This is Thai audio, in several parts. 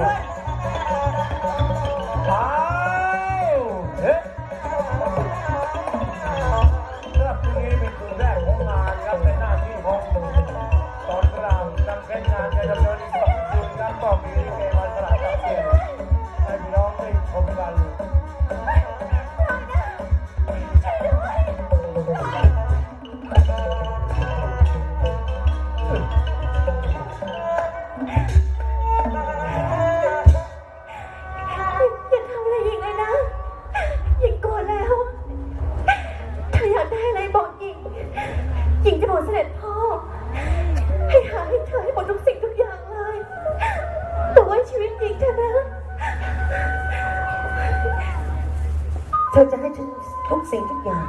ด้ ว่าชีวิตหญิงเธอนะ เธอจะให้ฉันทุกสิ่งทุกอย่าง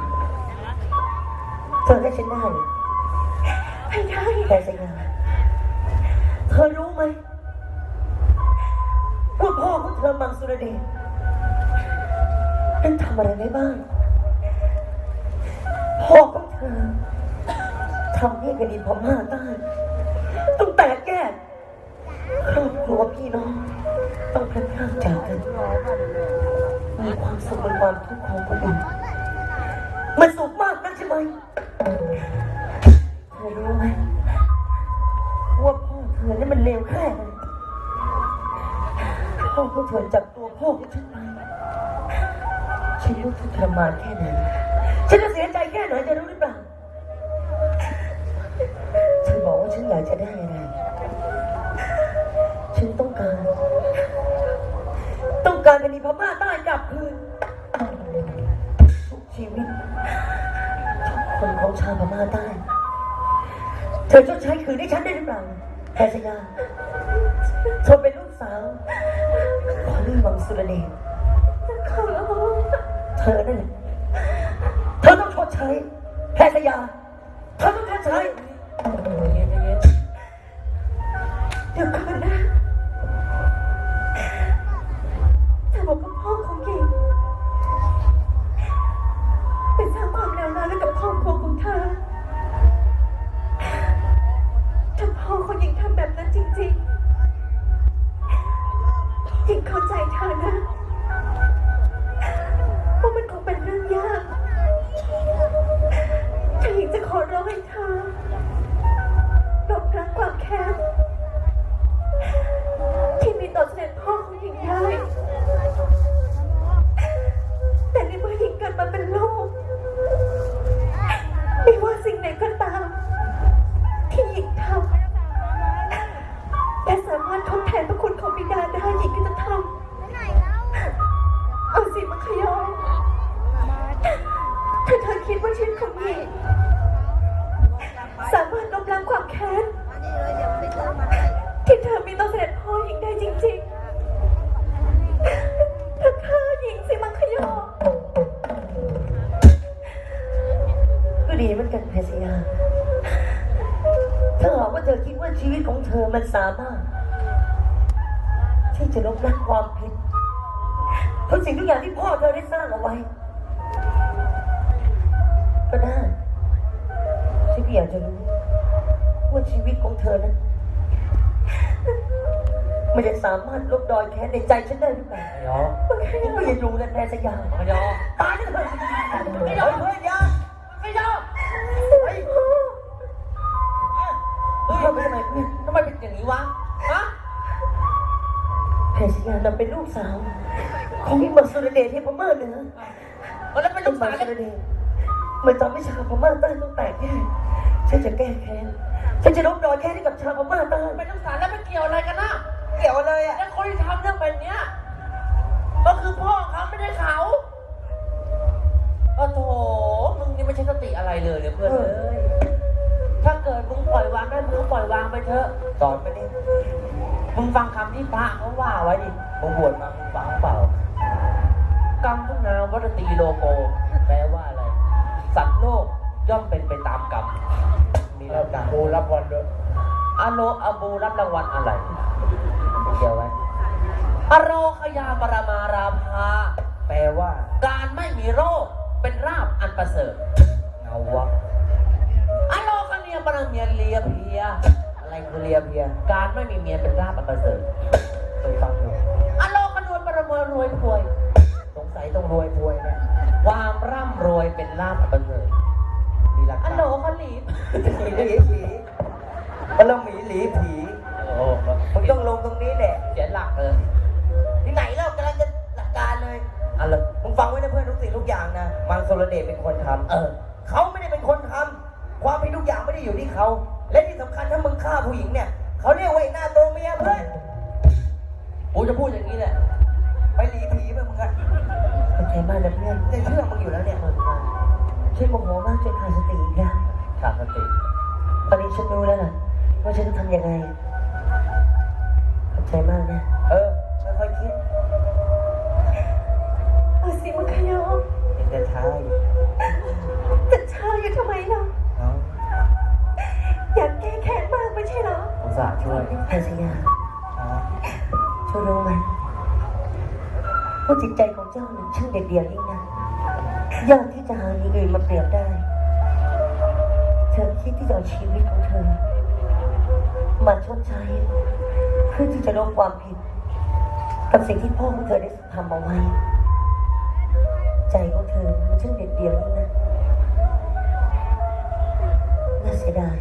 เธอให้ฉันได้เหรอให้ได้แต่สัญญาเธอรู้ไหมว่าพ่อของเธอมังสุรเดชนั้นทำอะไรไว้บ้าง พ่อของเธอทำให้แผ่นดินพม่าใต้ ครอบครัวพี่น้อง ต้องพลัดพรากจากกัน มีความสุขบนความทุกข์ของคนอื่นมันสุขมากนักใช่ไหมเธอรู้ไหมว่าพ่อเธอนี่มันเลวแค่ไหนพ่อของเธอจับตัวพ่อของฉันไปฉันรู้ทุกข์ทรมานแค่ไหนฉันจะเสียใจแค่ไหนจะรู้หรือเปล่าเธอบอกว่าฉันอยากจะได้อะไร การเป็นพม่าใต้กลับคืนทุกชีวิตทุกคนของชาวพม่าใต้เธอชดใช้คืนให้ฉันได้หรือเปล่าแพทยาเธอเป็นลูกสาวของลุงวังสุรเดชขอร้อเธอนั่นแหละเธอต้องชดใช้แพทยาเธอต้องชดใช้ สามารถลบล้างความแค้นที่เธอมีต่อเสด็จพ่อหญิงได้จริงๆเธอฆ่าหญิงสิมังคยอก็ดีเหมือนกันแพทยาถ้าหากว่าเธอคิดว่าชีวิตของเธอมันสามารถ ที่จะลบล้างความผิดทุกสิ่งทุกอย่างที่พ่อเธอได้สร้างเอาไว้ ก็ได้ฉันก็อยากจะรู้ว่าชีวิตของเธอนั้นมันจะสามารถลบรอยแค้นในใจฉันได้หรือเปล่ายอฉันก็ยังรู้นะแพทยาขยอตายเถอะไม่ยอมเพื่อนยาไม่ยอมเฮ้ยเพื่อนไปทำไมเพื่อนทำไมเป็นอย่างนี้วะฮะแพทยาเราเป็นลูกสาวของพี่มังสุรเดชที่พม่าเหนือแล้วเป็นต้ลูองกมาสาวสุรเดช เหมือนตอนที่ชาวพม่าใต้ต้องแตกแยกฉันจะแก้แค้น ฉันจะลบรอยแค้นให้กับชาวพม่าใต้เป็นลูกสาวแล้วมันเกี่ยวอะไรกันนะเกี่ยวอะไรอะแล้วคนที่ทำเรื่องแบบเนี้ยก็คือพ่อเขาไม่ได้เขาโอ้โถมึงนี่ไม่ใช่สติอะไรเลยเนี่ยเพื่อนเอ้ยถ้าเกิดมึงปล่อยวางได้มึงก็ปล่อยวางไปเถอะสอนไปดิมึงฟังคำที่พระเขาว่าไว้ดิมึงบวชมามึงฟังเปล่ากรรมทุกนาวัตตีโลโกแปลว่าอะไร สัตว์โลกย่อมเป็นไปตามกรรมมีรับการกูรับวันด้วยอโนอบูรับรางวัลอะไรเกี่ยวไว้อโรคยาปรมาราภาแปลว่า การไม่มีโรคเป็นราบอันประเสริฐเงาวะอโลคเนียปรเมียเลียเพีย อะไรคือเรียเพีย การไม่มีเมียเป็นราบอันประเสริฐเคยฟังอยู่ ใส่ต้องรวยรวยเนี่ยความร่ำรวยเป็นลาภอันประเสริฐมีหลักอันโหลลีผหลีผีมันต้อหมีหลีผีมันต้องลงตรงนี้แหละเสียนหลักเลยที่ไหนเรากำลังจะหลักการเลยอะเมึงฟังไว้นะเพื่อนทุกสิ่งทุกอย่างนะมังสรเดชเป็นคนทำเออเขาไม่ได้เป็นคนทำความผิดทุกอย่างไม่ได้อยู่ที่เขา และที่สำคัญถ้ามึงฆ่าผู้หญิงเนี่ยเขาเรียกว่าหน้าตัวเมียเพื่อนกูจะพูดอย่างนี้แหละ ไปหลีผีไปมึงอะขอบใจมากนะเพื่อนจะเชื่อมึงอยู่แล้วเนี่ยช่วยโมโหมากช่วยขาดสติอีกแล้วขาดสติ ตอนนี้ฉันรู้แล้วล่ะว่าฉันต้องทำยังไงขอบใจมากนะ เออค่อยๆคิดเอาสิมังคยอเด็กจะช้าอยู่จะช้าอยู่ทำไมล่ะเนาะอยากแก้แค้นมากไม่ใช่เหรออุตส่าห์ช่วยแพทย์ยาช้าช่วยรู้ไหม ว่าจิตใจของเจ้านั้นช่างเด็ดเดี่ยวยิ่งนะยากที่จะหาอย่างอื่นมาเปรียบได้ เธอคิดที่จะเอาชีวิตของเธอ มาชดใช้ เพื่อที่จะลบความผิด กับสิ่งที่พ่อของเธอได้ทำเอาไว้ ใจของเธอมันช่างเด็ดเดี่ยวยิ่งนะน่าเสียดาย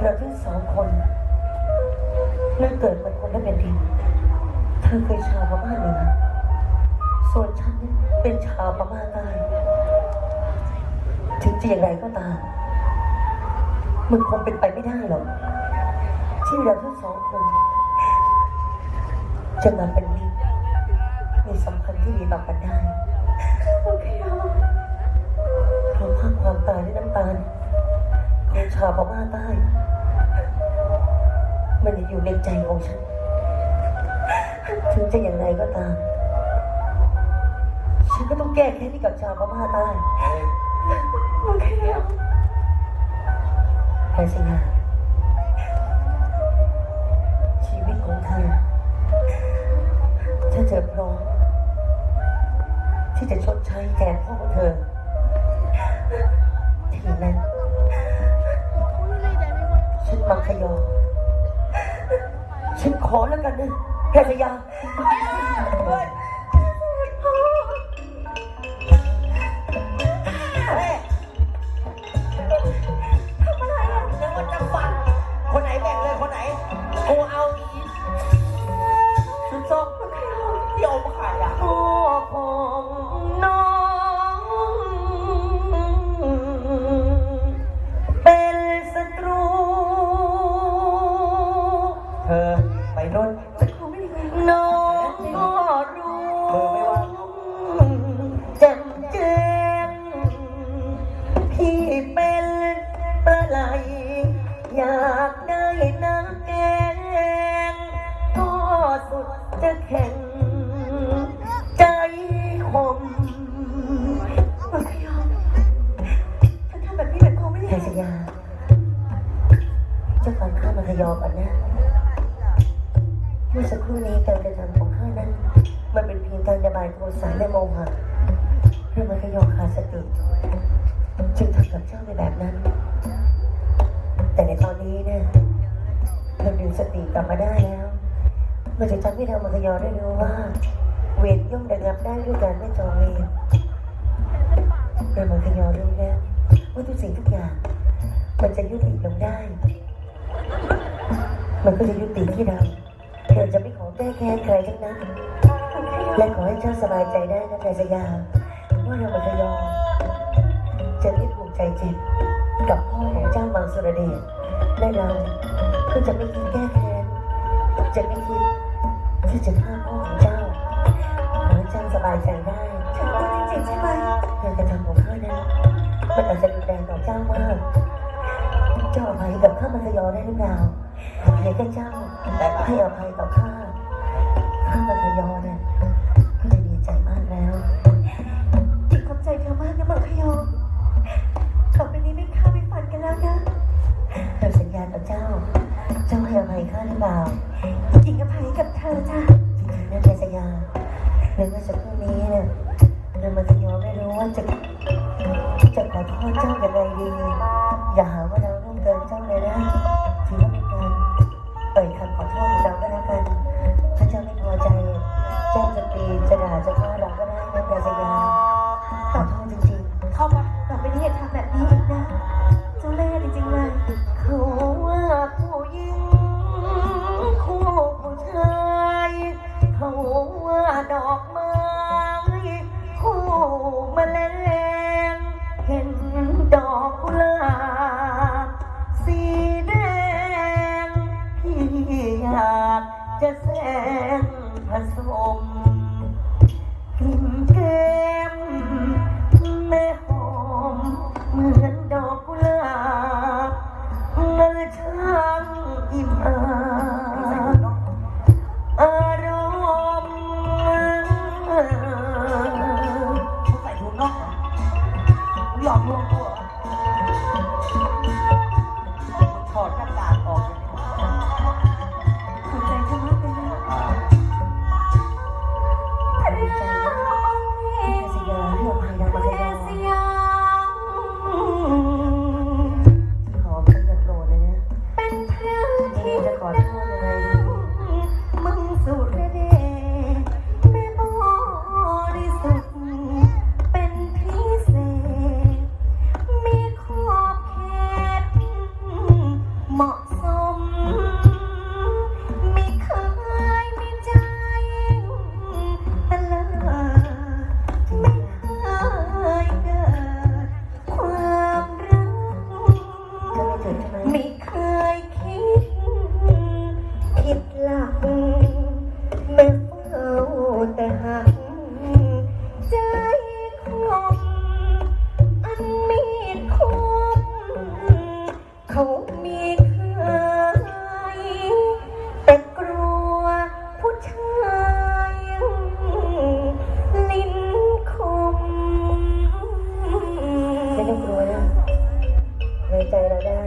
เราทั้งสองคนนั่นเกิดมาคนละเป็นดิน เธอเคยชาวพม่าเหนือส่วนฉันเป็นชาวพม่าใต้ถึงจะอย่างไรก็ตาม มันคงเป็นไปไม่ได้หรอก ที่เราทั้งสองคน จะมาเป็นมิตรมีสัมพันธ์ที่ดีต่อกันได้คเพราะภาพความตายและน้ำตาลของชาวพม่าใต้ มันอยู่ในใจของฉัน ถึงจะอย่างไรก็ตาม ฉันก็ต้องแก้แค้นให้กับชาวพม่าใต้มังคยอแพรสยาชีวิตของเธอถ้าเธอพร้อมที่จะชดใช้แทนพ่อของเธอทีนั้นฉันมังคยอฉันขอแล้วกันนะ แพรสยานึกว่าจะฟัน คนไหนแบ่งเลยคนไหนกูเอาอีชุดส้มที่เอมขายอะ พ่อของน้อง เป็นศัตรู เธอไปนู่นขอไม่ได้ไงน้ มันจะทำให้เรามาขยอได้รู้ว่า เวรย่อมระงับได้ด้วยการไม่จองเวรเรามาขยอรู้แล้วว่าทุกสิ่งทุกอย่าง มันจะยุติลงได้ มันก็จะยุติที่เราเราจะไม่ขอแก้แค้นใครทั้งนั้น และขอให้เจ้าสบายใจได้นะแพรสยาว่าเรามาขยอจะไม่ผูกใจเจ็บกับพ่อของเจ้าบางสุรเดชและเราก็จะไม่คิดแก้แค้นจะไม่คิด ที่จะฆ่าพ่อของเจ้าขอให้เจ้าสบายใจได้ฉันพูดจริงใช่ไหมการกระทำของข้านั้นมันอาจจะรุนแรงต่อเจ้ามากเจ้าอภัยกับข้ามัธยอได้หรือเปล่าเพียงแค่เจ้าให้อภัยต่อข้า โ